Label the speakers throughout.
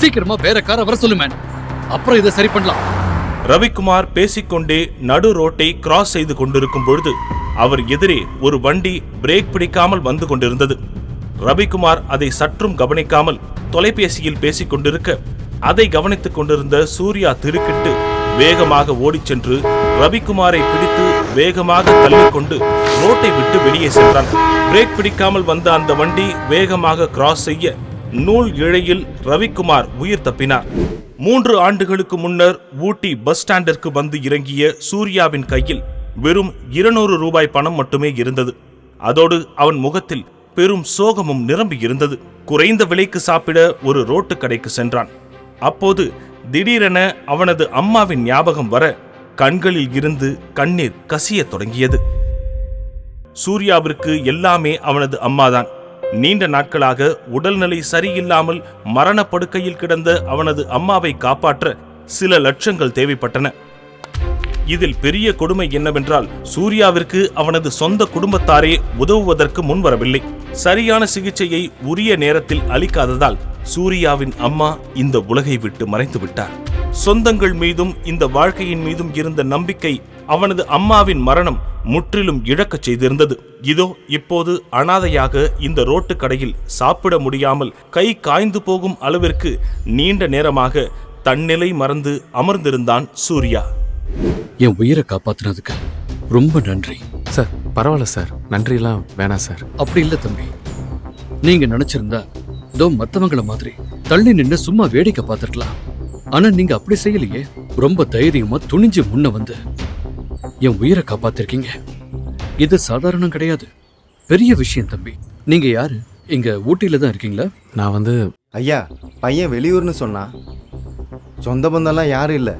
Speaker 1: சீக்கிரமா வேற காரை வர சொல்லு மேன் அப்புறம் இதை சரி பண்ணலாம்.
Speaker 2: ரவிக்குமார் பேசிக்கொண்டே நடு ரோட்டை கிராஸ் செய்து கொண்டிருக்கும் பொழுது அவர் எதிரே ஒரு வண்டி பிரேக் பிடிக்காமல் வந்து கொண்டிருந்தது. ரவிக்குமார் அதை சற்றும் கவனிக்காமல் தொலைபேசியில் பேசிக் கொண்டிருக்க அதை கவனித்துக் கொண்டிருந்த சூர்யா திருக்கிட்டு வேகமாக ஓடிச் சென்று ரவிக்குமாரை பிடித்து வேகமாக தள்ளிக்கொண்டு ரோட்டை விட்டு வெளியே சென்றான். பிரேக் பிடிக்காமல் வந்த அந்த வண்டி வேகமாக கிராஸ் செய்ய நூல் இழையில் ரவிக்குமார் உயிர் தப்பினார். மூன்று ஆண்டுகளுக்கு முன்னர் ஊட்டி பஸ் ஸ்டாண்டிற்கு வந்து இறங்கிய சூர்யாவின் கையில் வெறும் இருநூறு ரூபாய் பணம் மட்டுமே இருந்தது. அதோடு அவன் முகத்தில் பெரும் சோகமும் நிரம்பி இருந்தது. குறைந்த விலைக்கு சாப்பிட ஒரு ரோட்டு கடைக்கு சென்றான். அப்போது திடீரென அவனது அம்மாவின் ஞாபகம் வர கண்களில் இருந்து கண்ணீர் கசியத் தொடங்கியது. சூர்யாவிற்கு எல்லாமே அவனது அம்மாதான். நீண்ட நாட்களாக உடல்நிலை சரியில்லாமல் மரணப்படுக்கையில் கிடந்த அவனது அம்மாவை காப்பாற்ற சில லட்சங்கள் தேவைப்பட்டன. இதில் பெரிய கொடுமை என்னவென்றால் சூர்யாவிற்கு அவனது சொந்த குடும்பத்தாரே உதவுவதற்கு முன்வரவில்லை. சரியான சிகிச்சையை உரிய நேரத்தில் அளிக்காததால் சூர்யாவின் அம்மா இந்த உலகை விட்டு மறைந்து விட்டார் சொந்தங்கள் மீதும் இந்த வாழ்க்கையின் மீதும் இருந்த நம்பிக்கை அவனது அம்மாவின் மரணம் முற்றிலும் இழக்கச் செய்திருந்தது. இதோ இப்போது அனாதையாக இந்த ரோட்டு கடையில் சாப்பிட முடியாமல் கை காய்ந்து போகும் அளவிற்கு நீண்ட நேரமாக தன்னிலை மறந்து அமர்ந்திருந்தான் சூர்யா.
Speaker 1: என் உயிரை காப்பாத்துனதுக்கு ரொம்ப நன்றி.
Speaker 3: சார் பரவாயில்ல சார். நன்றிலாம் வேணாம் சார்.
Speaker 1: அப்படி இல்ல தம்பி. நீங்க நினைச்சிருந்தா இதோ மத்தவங்கள மாதிரி தள்ளி நின்னு சும்மா வேடிக்கை பார்த்திருக்கலாம். ஆனா நீங்க அப்படி செய்யலையே. ரொம்ப தைரியமா துணிஞ்சு முன்ன வந்து. என் உயிரை காப்பாத்திருக்கீங்க. இது சாதாரணம் கிடையாது. பெரிய விஷயம் தம்பி. நீங்க யாரு? இங்க ஊட்டியில தான் இருக்கீங்களா?
Speaker 3: நான் வந்து
Speaker 4: ஐயா பையன் வெளியூர்னு சொன்னான் சொந்த பந்தம்லாம் யாரும் இல்லை.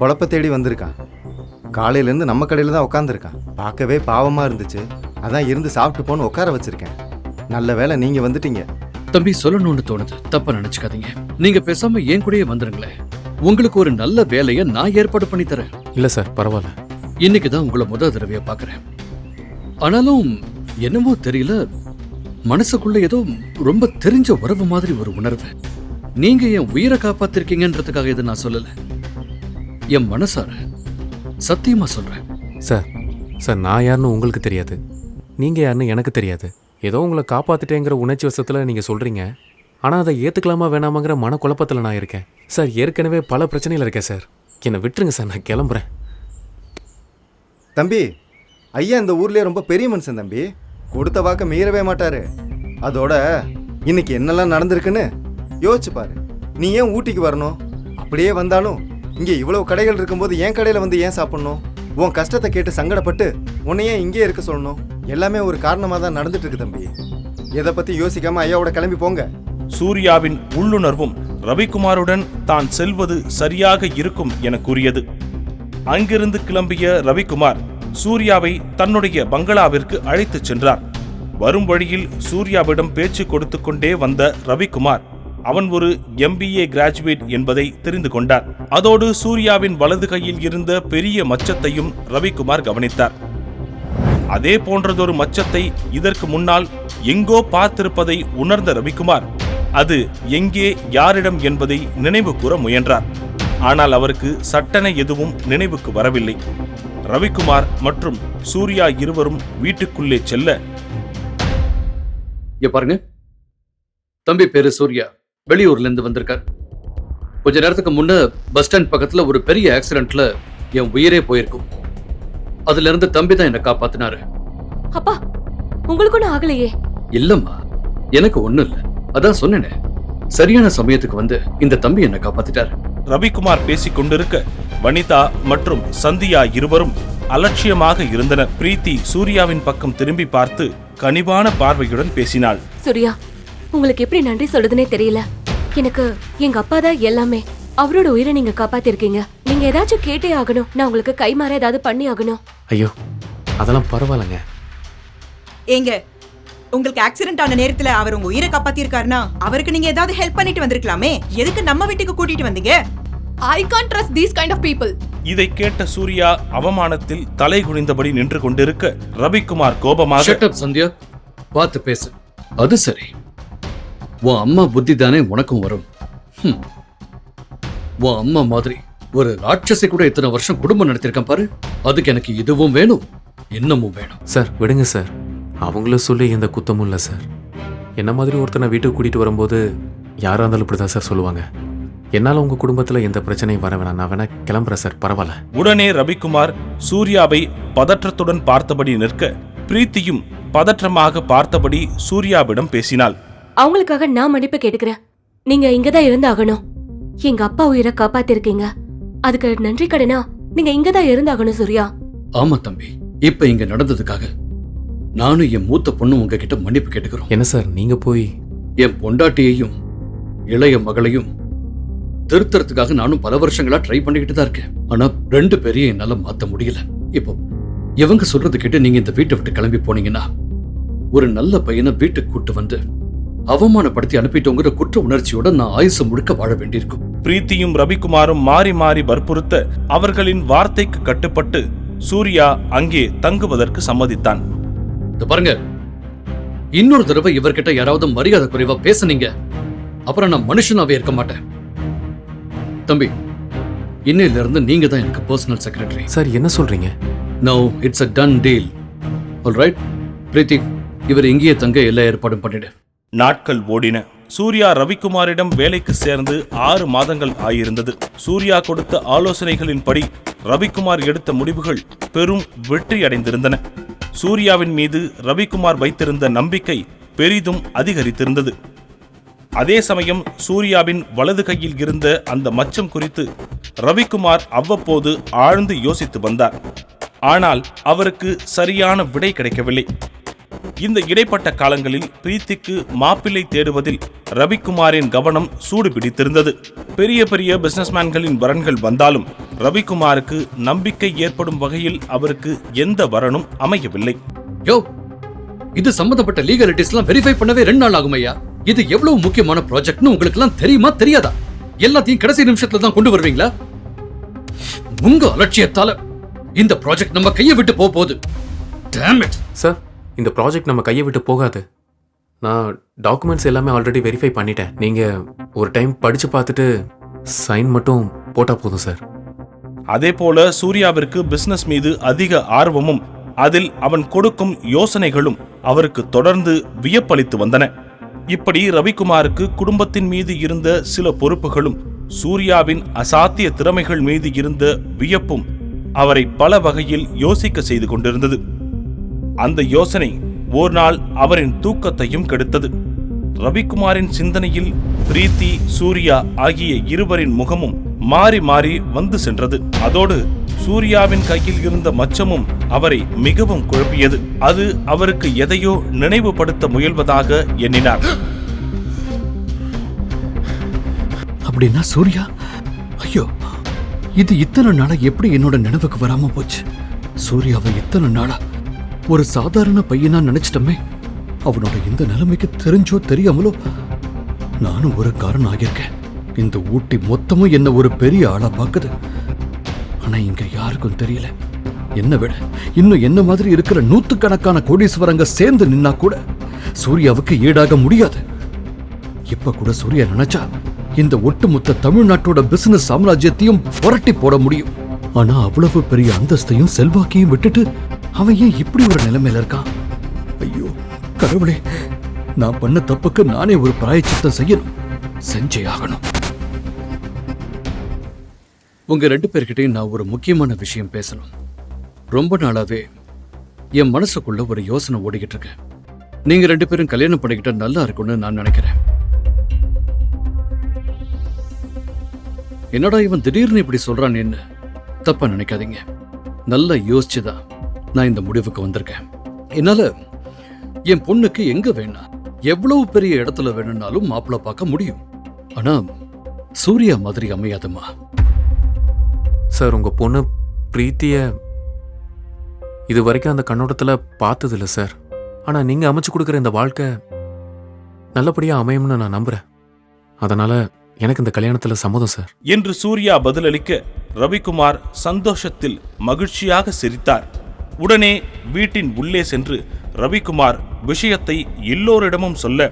Speaker 4: பொழப்ப தேடி வந்திருக்கான். காலையிலேருந்து நம்ம கடையில் தான் உட்காந்துருக்கான் பார்க்கவே பாவமாக இருந்துச்சு. அதான் இருந்து சாப்பிட்டு போன்னு உட்கார வச்சிருக்கேன். நல்ல வேளை நீங்கள் வந்துட்டீங்க.
Speaker 1: தம்பி சொல்லணும்னு தோணுது. தப்பா நினைச்சுக்காதீங்க. நீங்க பேசாம என் கூடயே வந்துருங்களேன். உங்களுக்கு ஒரு நல்ல வேலையை நான் ஏற்பாடு பண்ணி தரேன்.
Speaker 3: இல்லை சார் பரவாயில்ல.
Speaker 1: இன்னைக்கு தான் உங்களை முதல் தடவையா பார்க்கறேன் ஆனாலும் என்னமோ தெரியல மனசுக்குள்ள ஏதோ ரொம்ப தெரிஞ்ச உறவு மாதிரி ஒரு உணர்வு. நீங்க என் உயிரை காப்பாத்திருக்கீங்கன்றதுக்காக இதை நான் சொல்லல. என் மனசார சத்தியமா சொல்றேன்.
Speaker 3: சார் சார் நான் யாருன்னு உங்களுக்கு தெரியாது. நீங்கள் யாருன்னு எனக்கு தெரியாது. ஏதோ உங்களை காப்பாற்றிட்டேங்கிற உணர்ச்சி வசத்தில் நீங்கள் சொல்கிறீங்க ஆனால் அதை ஏற்றுக்கலாமா வேணாமாங்கிற மனக்குழப்பத்தில் நான் இருக்கேன். சார் ஏற்கனவே பல பிரச்சனையில் இருக்கேன் சார். என்னை விட்டுருங்க சார். நான் கிளம்புறேன்.
Speaker 4: தம்பி ஐயா இந்த ஊர்லயே ரொம்ப பெரிய மனுஷன் தம்பி. கொடுத்த வாக்க மீறவே மாட்டாரு. அதோட இன்னைக்கு என்னெல்லாம் நடந்திருக்குன்னு யோசிச்சு பாரு. நீ ஏன் ஊட்டிக்கு வரணும்? அப்படியே வந்தாலும் இங்கே இவ்வளவு கடைகள் இருக்கும்போது என் கடையில் வந்து ஏன் சாப்பிடணும்? உன் கஷ்டத்தை கேட்டு சங்கடப்பட்டு உன்னையே இங்கேயே இங்கே இருக்க சொல்லணும். எல்லாமே ஒரு காரணமாக தான் நடந்துட்டு இருக்கு தம்பி. எதை பற்றி யோசிக்காம ஐயாவோட கிளம்பி போங்க.
Speaker 2: சூர்யாவின் உள்ளுணர்வும் ரவிக்குமாருடன் தான் செல்வது சரியாக இருக்கும் என கூறியது. அங்கிருந்து கிளம்பிய ரவிக்குமார் சூர்யாவை தன்னுடைய பங்களாவிற்கு அழைத்துச் சென்றார். வரும் வழியில் சூர்யாவிடம் பேச்சு கொடுத்து கொண்டே வந்த ரவிக்குமார் அவன் ஒரு எம்பிஏ கிராஜுவேட் என்பதை தெரிந்து கொண்டார் அதோடு சூர்யாவின் வலது கையில் இருந்த பெரிய மச்சத்தையும் ரவிக்குமார் கவனித்தார். அதே போன்றதொரு மச்சத்தை இதற்கு முன்னால் எங்கோ பார்த்திருப்பதை உணர்ந்த ரவிக்குமார் அது எங்கே யாரிடம் என்பதை நினைவு கூற முயன்றார். ஆனால் அவருக்கு சட்டென எதுவும் நினைவுக்கு வரவில்லை. ரவிக்குமார் மற்றும் சூர்யா இருவரும் வீட்டுக்குள்ளே செல்ல
Speaker 1: பாருங்க. தம்பி பேரு சூர்யா. வெளியூர்ல இருந்து வந்திருக்கார். கொஞ்ச நேரத்துக்கு முன்ன பஸ் ஸ்டாண்ட் பக்கத்துல ஒரு பெரிய ஆக்சிடென்ட்ல என் உயிரே போயிருக்கும். அதுல இருந்து தம்பி தான் என்ன காப்பாத்தினாரு.
Speaker 5: அப்பா உங்களுக்கு ஒன்றும் ஆகலையே?
Speaker 1: இல்லம்மா எனக்கு ஒண்ணும் இல்ல. அதான் சொன்னேனே சரியான சமயத்துக்கு வந்து இந்த தம்பி என்ன காப்பாத்திட்டாரு.
Speaker 2: ரவிக்குமார் பேசிக் கொண்டிருக்க வனிதா மற்றும் சந்தியா இருவரும் அலட்சியமாக இருந்தனர். பிரீத்தி சூர்யாவின் பக்கம் திரும்பி பார்த்து கனிவான பார்வையுடன் பேசினாள்.
Speaker 5: சூர்யா உங்களுக்கு எப்படி நன்றி சொல்றதுனே தெரியல. எனக்கு எங்க அப்பா தான் எல்லாமே. அவரோட உயிரை நீங்க காப்பாத்திருக்கீங்க. நீங்க ஏதாச்சும் கேட்டே ஆகணும். நான் உங்களுக்கு கை மாற ஏதாவது பண்ணி ஆகணும்.
Speaker 3: ஐயோ அதெல்லாம் பரவாயில்லைங்க.
Speaker 6: ஏங்க உங்களுக்கு ஆக்சிடென்ட் ஆன நேரத்துல அவர் உங்க உயிரை காப்பாத்திருக்காருன்னா அவருக்கு நீங்க ஏதாவது ஹெல்ப் பண்ணிட்டு வந்திருக்கலாமே. எதுக்கு நம்ம வீட்டுக்கு கூட்டிட்டு வந்தீங்க?
Speaker 7: I can't trust these kind of people.
Speaker 2: இதை கேட்ட சூர்யா அவமானத்தில் தலை குனிந்தபடி நின்று கொண்டிருக்க ரவிக்குமார் கோபமாக
Speaker 1: சந்தியா. பார்த்து பேசு. அது சரி. உன் அம்மா புத்தி தானே உனக்கும் வரும். உன் அம்மா மாதிரி ஒரு ராட்சசி கூட இத்தனை வருஷம் குடும்பம் நடத்திருக்கேன் பாரு. அதுக்கு எனக்கு இதுவும் வேணும் இன்னமும் வேணும்.
Speaker 3: சார் விடுங்க சார். அவங்கள சொல்லி எந்த குத்தமும் இல்லை சார். என்ன மாதிரி ஒருத்தனை வீட்டுக்கு கூட்டிகிட்டு வரும்போது யாராக இருந்தாலும் இப்படி தான் சார் சொல்லுவாங்க. என்னால் உங்கள் குடும்பத்தில் எந்த பிரச்சனையும் வர வேணாம். நான் வேணா கிளம்புறேன் சார் பரவாயில்ல.
Speaker 2: உடனே ரவிக்குமார் சூர்யாவை பதற்றத்துடன் பார்த்தபடி நிற்க பிரீத்தியும் பதற்றமாக பார்த்தபடி சூர்யாவிடம் பேசினாள்.
Speaker 5: அவங்களுக்காக நான் மன்னிப்பு கேட்டுக்கிறேன். நீங்க இங்கதான் இருந்தாகணும். எங்க அப்பா உயிரை காப்பாத்திருக்கீங்க. அதுக்கு நன்றி கடனா? நீங்க இங்கதான் இருந்தாகணும் சூர்யா.
Speaker 1: ஆமா தம்பி இப்ப இங்க நடந்ததுக்காக நானும் என் மூத்த பொண்ணும் உங்ககிட்ட மன்னிப்பு கேட்டுக்கிறோம்.
Speaker 3: என்ன சார் நீங்கள் போய்?
Speaker 1: என் பொண்டாட்டியையும் இளைய மகளையும் திருத்தறதுக்காக நானும் பல வருஷங்களா ட்ரை பண்ணிக்கிட்டு தான் இருக்கேன். ஆனா ரெண்டு பேரையும் என்னால மாத்த முடியல. இப்போ இவங்க சொல்றது கேட்டு நீங்க இந்த வீட்டை விட்டு கிளம்பி போனீங்கன்னா ஒரு நல்ல பையனை வீட்டுக்கு கூட்டு வந்து அவமானப்படுத்தி அனுப்பிட்டோங்கிற குற்ற உணர்ச்சியோட நான் ஆயுசு முழுக்க வாழ வேண்டியிருக்கும்.
Speaker 2: பிரீத்தியும் ரவிக்குமாரும் மாறி மாறி வற்புறுத்த அவர்களின் வார்த்தைக்கு கட்டுப்பட்டு சூர்யா அங்கே தங்குவதற்கு சம்மதித்தான்.
Speaker 1: இத பாருங்க இன்னொரு தடவை இவர்கிட்ட யாராவது மரியாதை குறைவா பேசுனீங்க அப்புறம் நான் மனுஷனாவே இருக்க மாட்டேன். தம்பி இன்னையில இருந்து நீங்க தான் எனக்கு பர்சனல் செக்ரட்டரி
Speaker 3: சார் என்ன சொல்கிறீங்க
Speaker 1: no it's a done deal all right Preethi இவர் இங்கேயே தங்க எல்லா ஏற்பாடும் பண்ணிடு.
Speaker 2: நாட்கள் ஓடின. சூர்யா ரவிக்குமாரிடம் வேலைக்கு சேர்ந்து ஆறு மாதங்கள் ஆயிருந்தது. சூர்யா கொடுத்த ஆலோசனைகளின்படி ரவிக்குமார் எடுத்த முடிவுகள் பெரும் வெற்றி அடைந்திருந்தன சூர்யாவின் மீது ரவிக்குமார் வைத்திருந்த நம்பிக்கை பெரிதும் அதிகரித்திருந்தது. அதே சமயம் சூர்யாவின் வலது கையில் இருந்த அந்த மச்சம் குறித்து ரவிக்குமார் அவ்வப்போது ஆழ்ந்து யோசித்து வந்தார். ஆனால் அவருக்கு சரியான விடை கிடைக்கவில்லை. இந்த இடைப்பட்ட காலங்களில் பிரீத்திக்கு மாப்பிள்ளை தேடுவதில் ரவிக்குமாரின் கவனம் சூடு பிடித்திருந்தது பெரிய பெரிய பிசினஸ்மேன்களின் வரன்கள் வந்தாலும் ரவிக்குமாருக்கு நம்பிக்கை ஏற்படும் வகையில் அவருக்கு எந்த வரனும் அமையவில்லை.
Speaker 1: யோ இது சம்பந்தப்பட்ட லீகலிட்டிஸ்லாம் வெரிஃபை பண்ணவே ரெண்டு நாள் ஆகும் ஐயா இது எவ்வளவு முக்கியமான ப்ராஜெக்ட்னு உங்களுக்கு எல்லாம் தெரியுமா தெரியாதா? எல்லாத்தையும் கடைசி நிமிஷத்துல தான் கொண்டு வருவீங்களா? உங்க அலட்சியத்தால இந்த ப்ராஜெக்ட் நம்ம கையை விட்டு போக போகுது.
Speaker 3: சார் இந்த ப்ராஜெக்ட் நம்ம கையை விட்டு போகாது. நான் டாக்குமெண்ட்ஸ் எல்லாமே ஆல்ரெடி வெரிஃபை பண்ணிட்டேன். நீங்கள் ஒரு டைம் படித்து பார்த்துட்டு சைன் மட்டும் போட்டால் போதும் சார்
Speaker 2: அதே போல சூர்யாவிற்கு பிசினஸ் மீது அதிக ஆர்வமும் அதில் அவன் கொடுக்கும் யோசனைகளும் அவருக்கு தொடர்ந்து வியப்பளித்து வந்தன. இப்படி ரவிக்குமாருக்கு குடும்பத்தின் மீது இருந்த சில பொறுப்புகளும் சூர்யாவின் அசாத்திய திறமைகள் மீது இருந்த வியப்பும் அவரை பல வகையில் யோசிக்க செய்து கொண்டிருந்தது. அந்த யோசனை ஒரு நாள் அவரின் தூக்கத்தையும் கெடுத்தது. ரவிக்குமாரின் சிந்தனையில் பிரீத்தி சூர்யா ஆகிய இருவரின் முகமும் மாறி மாறி வந்து சென்றது. அதோடு சூர்யாவின் கையில் இருந்த மச்சமும் அவரை மிகவும் குழப்பியது. அது அவருக்கு எதையோ நினைவுபடுத்த முயல்வதாக எண்ணினார்.
Speaker 1: அப்படின்னா சூர்யா? ஐயோ இது இத்தனை நாளா எப்படி என்னோட நினைவுக்கு வராம போச்சு? சூர்யாவை இத்தனை நாளா ஒரு சாதாரண பையனா நினைச்சிட்டமே? அவனோட இந்த நிலைமைக்கு தெரிஞ்சோ தெரியாமலோ நானும் ஒரு காரணம் ஆகியிருக்கேன். இந்த ஊட்டி மொத்தமும் என்ன ஒரு பெரிய ஆளா பாக்குது ஆனா இங்க யாருக்கும் தெரியல. என்ன விட இன்னும் என்ன மாதிரி இருக்கிற நூத்துக்கணக்கான கோடீஸ்வரங்க சேர்ந்து நின்னா கூட சூர்யாவுக்கு ஈடாக முடியாது. இப்ப கூட சூர்யா நினைச்சா இந்த ஒட்டுமொத்த தமிழ்நாட்டோட பிசினஸ் சாம்ராஜ்யத்தையும் புரட்டி போட முடியும். ஆனா அவ்வளவு பெரிய அந்தஸ்தையும் செல்வாக்கையும் விட்டுட்டு அவன் ஏன் இப்படி ஒரு நிலைமையில இருக்கான்? ஐயோ கடவுளே நான் பண்ண தப்புக்கு நானே ஒரு பிராயச்சித்தம் செய்யணும். செஞ்சே ஆகணும். உங்க ரெண்டு பேர்கிட்டையும் நான் ஒரு முக்கியமான விஷயம் பேசணும். ரொம்ப நாளாவே என் மனசுக்குள்ள ஒரு யோசனை ஓடிக்கிட்டு இருக்கு. நீங்க ரெண்டு பேரும் கல்யாணம் பண்ணிக்கிட்டா நல்லா இருக்கும்னு நான் நினைக்கிறேன். என்னடா இவன் திடீர்னு இப்படி சொல்றான் என்ன தப்பா நினைக்காதீங்க. நல்லா யோசிச்சுதான். நான் இந்த முடிவுக்கு வந்திருக்கேன். என்னால என் பொண்ணுக்கு எங்க வேணா எவ்வளவு பெரிய இடத்துல வேணும்னாலும் மாப்பிள்ளை பார்க்க முடியும். ஆனா சூர்யா மாதிரி அமையாதுமா
Speaker 3: சார் உங்கள் பொண்ணு பிரீத்தியை இது வரைக்கும் அந்த கண்ணோட்டத்தில் பார்த்ததில்ல சார். ஆனால் நீங்கள் அமைச்சு கொடுக்குற இந்த வாழ்க்கை நல்லபடியாக அமையும்னு நான் நம்புகிறேன் அதனால் எனக்கு இந்த கல்யாணத்தில் சம்மதம் சார்.
Speaker 2: என்று சூர்யா பதிலளிக்க ரவிக்குமார் சந்தோஷத்தில் மகிழ்ச்சியாக சிரித்தார். உடனே வீட்டின் உள்ளே சென்று ரவிக்குமார் விஷயத்தை எல்லோரிடமும் சொல்ல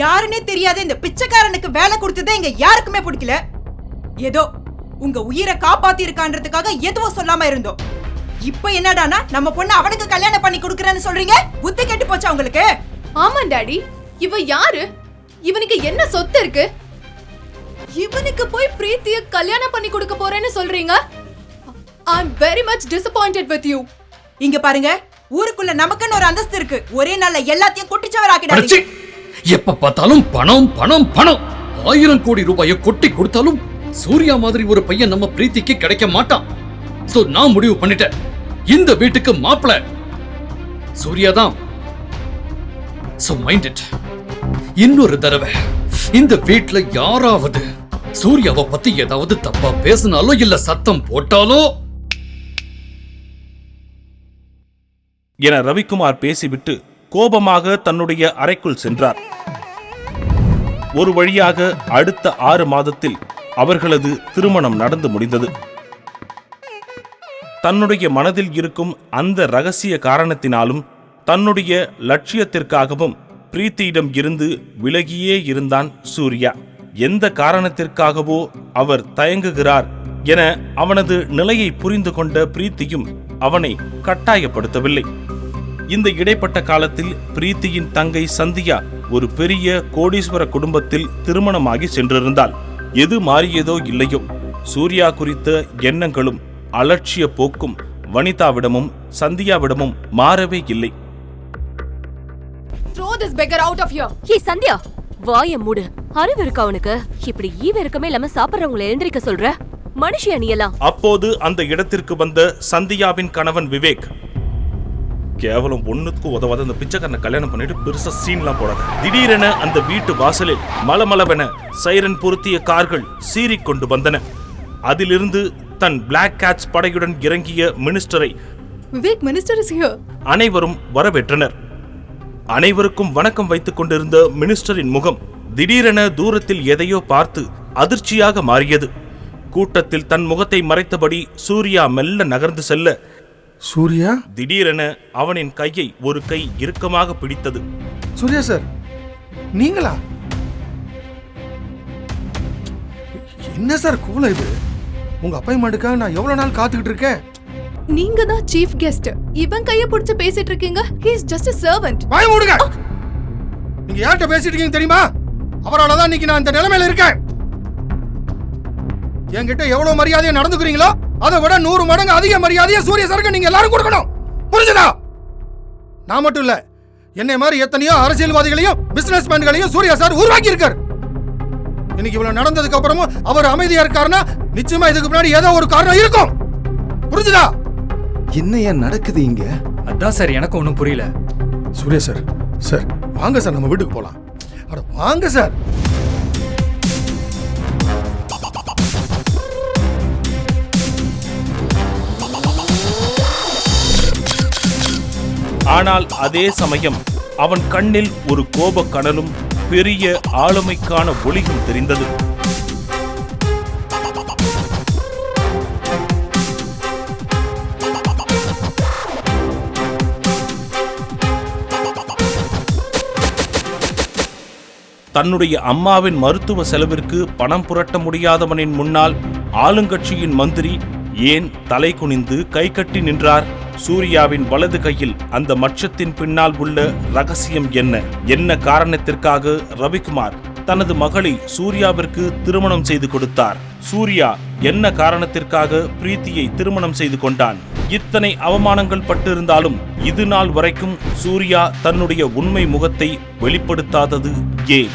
Speaker 6: யாருன்னே தெரியாத இந்த பிச்சைக்காரனுக்கு வேலை கொடுத்ததே இங்க யாருக்குமே பிடிக்கல. ஏதோ உங்க உயிரை காப்பாத்தி இருக்கான்றதுக்காக எதுவும் சொல்லாம இருந்தோம். இப்போ என்னடானா நம்ம பொண்ணு அவனுக்கு கல்யாணம் பண்ணி கொடுக்கறேன்னு சொல்றீங்க? புத்தி கெட்டு போச்சா உங்களுக்கு?
Speaker 7: ஆமா டாடி. இவ யாரு? இவனுக்கு என்ன சொத்து இருக்கு? இவனுக்கு போய் பிரீத்திய கல்யாணம் பண்ணி கொடுக்க போறேன்னு சொல்றீங்க? I am very much disappointed with you
Speaker 6: இங்க பாருங்க ஊருக்குள்ள நமக்குன்னு ஒரு அந்தஸ்து இருக்கு. ஒரே நாள்ல எல்லாத்தையும்
Speaker 1: அடச்சி!
Speaker 6: குட்டிச்சவராக்கிடாதீங்க
Speaker 1: எப்ப பார்த்தாலும் பணம் பணம் பணம். ஆயிரம் கோடி ரூபாயை கொட்டி கொடுத்தாலும் சூர்யா மாதிரி ஒரு பையன் நம்ம பிரீத்திக்கு கிடைக்க மாட்டான். சோ நான் முடிவு பண்ணிட்டேன். இந்த வீட்டுக்கு மாப்பிள. சூர்யா தான். சோ மைண்ட் இட் இன்னொரு தடவை இந்த வீட்ல யாராவது சூர்யாவை பத்தி ஏதாவது தப்பா பேசினாலோ இல்ல சத்தம் போட்டாலோ
Speaker 2: என ரவிக்குமார் பேசிவிட்டு கோபமாக தன்னுடைய அறைக்குள் சென்றார். ஒரு வழியாக அடுத்த ஆறு மாதத்தில் அவர்களது திருமணம் நடந்து முடிந்தது. தன்னுடைய மனதில் இருக்கும் அந்த ரகசிய காரணத்தினாலும் தன்னுடைய லட்சியத்திற்காகவும் பிரீத்தியிடம் இருந்து விலகியே இருந்தான் சூர்யா. எந்த காரணத்திற்காகவோ அவர் தயங்குகிறார் என அவனது நிலையை புரிந்து கொண்ட பிரீத்தியும் அவனை கட்டாயப்படுத்தவில்லை. இந்த இடைப்பட்ட காலத்தில் பிரீத்தியின் தங்கை சந்தியா ஒரு பெரிய கோடீஸ்வர குடும்பத்தில் திருமணமாகி சென்றிருந்தாள். எது மாறியதோ இல்லையோ. சூர்யா குறித்த எண்ணங்களும் அலட்சிய போக்கும் வனிதாவிடமும் சந்தியாவிடமும் மாறவே இல்லை.
Speaker 5: சந்தியா வாய மூடு. அறிவு இருக்கா உனக்கு? இப்படி ஈவ இருக்கமே இல்லாம சாப்பிடுறவங்களை எழுந்திருக்க சொல்ற? மனுஷியா நீ எல்லாம்
Speaker 2: அப்போது அந்த இடத்திற்கு வந்த சந்தியாவின் கணவன் விவேக் கேவலம் ஒண்ணுக்கு உதவாத அந்த பிச்சைக்காரனை கல்யாணம் பண்ணிட்டு பெருசா சீன்லாம் போடாத. திடீரென அந்த வீட்டு வாசலில் மலமளவென சைரன் பொருத்திய கார்கள் சீறிக்கொண்டு வந்தன. அதிலிருந்து தன் பிளாக் கேட்ஸ் படையுடன் இறங்கிய மினிஸ்டரை
Speaker 7: விவேக் மினிஸ்டர் இஸ் ஹியர்.
Speaker 2: அனைவரும் வரவேற்றனர். அனைவருக்கும் வணக்கம் வைத்துக் கொண்டிருந்த மினிஸ்டரின் முகம் திடீரென தூரத்தில் எதையோ பார்த்து அதிர்ச்சியாக மாறியது. கூட்டத்தில் தன் முகத்தை மறைத்தபடி சூர்யா மெல்ல நகர்ந்து செல்ல.
Speaker 8: சூர்யா?
Speaker 2: திடீரென அவனின் கையை ஒரு கை இறுக்கமாக பிடித்தது.
Speaker 8: சூர்யா சார் நீங்களா? என்ன சார் கூல இது? உங்க அப்பாயின்மெண்ட்டுக்காக நான் எவ்வளவு நாள் காத்துக்கிட்டு இருக்கேன்?
Speaker 7: நீங்க தான் சீஃப் கெஸ்ட் இவன் கைய பிடிச்சு பேசிட்டு இருக்கீங்க. He is just a servant.
Speaker 8: வாய மூடுங்க! நீங்க யார்கிட்ட பேசிட்டு இருக்கீங்க தெரியுமா? அவரால தான் இன்னைக்கு நான் இந்த நிலைமையில இருக்கேன். என்கிட்ட எவ்வளவு மரியாதையா நடந்துக்கிறீங்களோ அதை விட நூறு மடங்கு அதிக மரியாதையை சூரிய சருக்கு நீங்க எல்லாரும் கொடுக்கணும். புரிஞ்சுதா? நான் மட்டும் இல்ல என்னை மாதிரி எத்தனையோ அரசியல்வாதிகளையும் பிசினஸ் மேன்களையும் சூர்யா சார் உருவாக்கி இருக்காரு இன்னைக்கு இவ்வளவு நடந்ததுக்கு அப்புறமும் அவர் அமைதியா இருக்காருன்னா நிச்சயமா இதுக்கு முன்னாடி ஏதோ ஒரு காரணம் இருக்கும். புரிஞ்சுதா?
Speaker 4: என்னையா நடக்குது இங்க?
Speaker 9: அதான் சார் எனக்கு ஒன்றும் புரியல.
Speaker 8: சூர்யா சார் சார் வாங்க சார் நம்ம வீட்டுக்கு போலாம். அட வாங்க சார்.
Speaker 2: ஆனால் அதே சமயம் அவன் கண்ணில் ஒரு கோப கனலும் பெரிய ஆளுமைக்கான ஒளியும் தெரிந்தது. தன்னுடைய அம்மாவின் மருத்துவ செலவிற்கு பணம் புரட்ட முடியாதவனின் முன்னால் ஆளுங்கட்சியின் மந்திரி ஏன் தலை குனிந்து கை கட்டி நின்றார்? சூர்யாவின் வலது கையில் அந்த மச்சத்தின் பின்னால் உள்ள ரகசியம் என்ன? என்ன காரணத்திற்காக ரவிக்குமார் தனது மகளை சூர்யாவிற்கு திருமணம் செய்து கொடுத்தார்? சூர்யா என்ன காரணத்திற்காக பிரீத்தியை திருமணம் செய்து கொண்டான்? இத்தனை அவமானங்கள் பட்டிருந்தாலும் இது நாள் வரைக்கும் சூர்யா தன்னுடைய உண்மை முகத்தை வெளிப்படுத்தாதது ஏன்?